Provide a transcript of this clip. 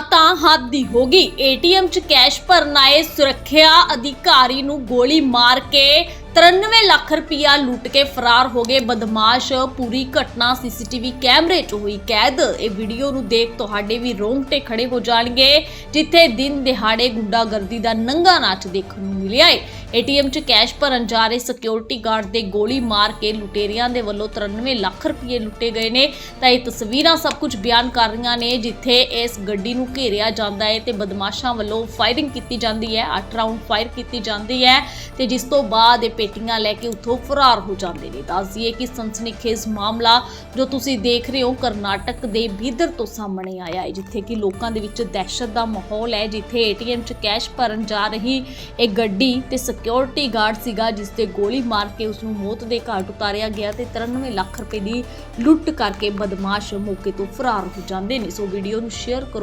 ਤਾਂ ਹੱਦ ਹੀ ਹੋ ਗਈ। ਏਟੀਐਮ 'ਚ ਕੈਸ਼ ਭਰਨ ਆਏ ਸੁਰੱਖਿਆ ਅਧਿਕਾਰੀ ਨੂੰ ਗੋਲੀ ਮਾਰ ਕੇ 93 ਲੱਖ ਰੁਪਇਆ ਲੁੱਟ ਕੇ ਫਰਾਰ ਹੋ ਗਏ। ਬਦਮਾਸ਼ ਪੂਰੀ ਘਟਨਾ ਸੀਸੀਟੀਵੀ ਕੈਮਰੇ 'ਚ ਹੋਈ ਕੈਦ। ਇਹ ਵੀਡੀਓ ਨੂੰ ਦੇਖ ਤੁਹਾਡੇ ਵੀ ਰੋਂਗਟੇ ਖੜੇ ਹੋ ਜਾਣਗੇ, ਜਿੱਥੇ ਦਿਨ ਦਿਹਾੜੇ ਗੁੰਡਾਗਰਦੀ ਦਾ ਨੰਗਾ ਨਾਚ ਦੇਖਣ ਨੂੰ ਮਿਲਿਆ ਏ। ਏਟੀਐਮ 'ਚ ਕੈਸ਼ ਭਰਨ ਜਾ ਰਹੇ ਸਿਕਿਉਰਿਟੀ ਗਾਰਡ ਦੇ ਗੋਲੀ ਮਾਰ ਕੇ ਲੁਟੇਰਿਆਂ ਦੇ ਵੱਲੋਂ 93 ਲੱਖ ਰੁਪਏ ਲੁੱਟੇ ਗਏ ਨੇ। ਤਾਂ ਇਹ ਤਸਵੀਰਾਂ ਸਭ ਕੁਝ ਬਿਆਨ ਕਰ ਰਹੀਆਂ ਨੇ, ਜਿੱਥੇ ਇਸ ਗੱਡੀ ਨੂੰ ਘੇਰਿਆ ਜਾਂਦਾ ਹੈ ਤੇ ਬਦਮਾਸ਼ਾਂ ਵੱਲੋਂ ਫਾਇਰਿੰਗ ਕੀਤੀ ਜਾਂਦੀ ਹੈ 8 ਰਾਉਂਡ ਫਾਇਰ ਕੀਤੀ ਜਾਂਦੀ ਹੈ ਤੇ ਜਿਸ ਤੋਂ ਬਾਅਦ ਇਹ ਪੇਟੀਆਂ ਲੈ ਕੇ ਉੱਥੋਂ ਫਰਾਰ ਹੋ ਜਾਂਦੇ ਨੇ। ਦੱਸਦੀਏ ਕਿ ਸਨਸਨੀਖੇਜ਼ ਮਾਮਲਾ ਜੋ ਤੁਸੀਂ ਦੇਖ ਰਹੇ ਹੋ, ਕਰਨਾਟਕ ਦੇ ਬੀਦਰ ਤੋਂ ਸਾਹਮਣੇ ਆਇਆ ਹੈ, ਜਿੱਥੇ ਕਿ ਲੋਕਾਂ ਦੇ ਵਿੱਚ ਦਹਿਸ਼ਤ ਦਾ ਮਾਹੌਲ ਹੈ, ਜਿੱਥੇ ਏਟੀਐਮ 'ਚ ਕੈਸ਼ ਭਰਨ ਜਾ ਰਹੀ ਇਹ ਗੱਡੀ ਤੇ ਸਿਕਿਉਰਿਟੀ ਗਾਰਡ ਸੀਗਾ ਜਿਸ ਤੇ ਗੋਲੀ ਮਾਰ ਕੇ ਉਸ ਨੂੰ ਮੌਤ ਦੇ ਘਾਟ ਉਤਾਰਿਆ ਗਿਆ ਤੇ 93 ਲੱਖ ਰੁਪਏ ਦੀ ਲੁੱਟ ਕਰਕੇ ਬਦਮਾਸ਼ ਮੌਕੇ ਤੋਂ ਫਰਾਰ ਹੋ ਜਾਂਦੇ ਨੇ। ਸੋ ਵੀਡੀਓ ਨੂੰ ਸ਼ੇਅਰ ਕਰੋ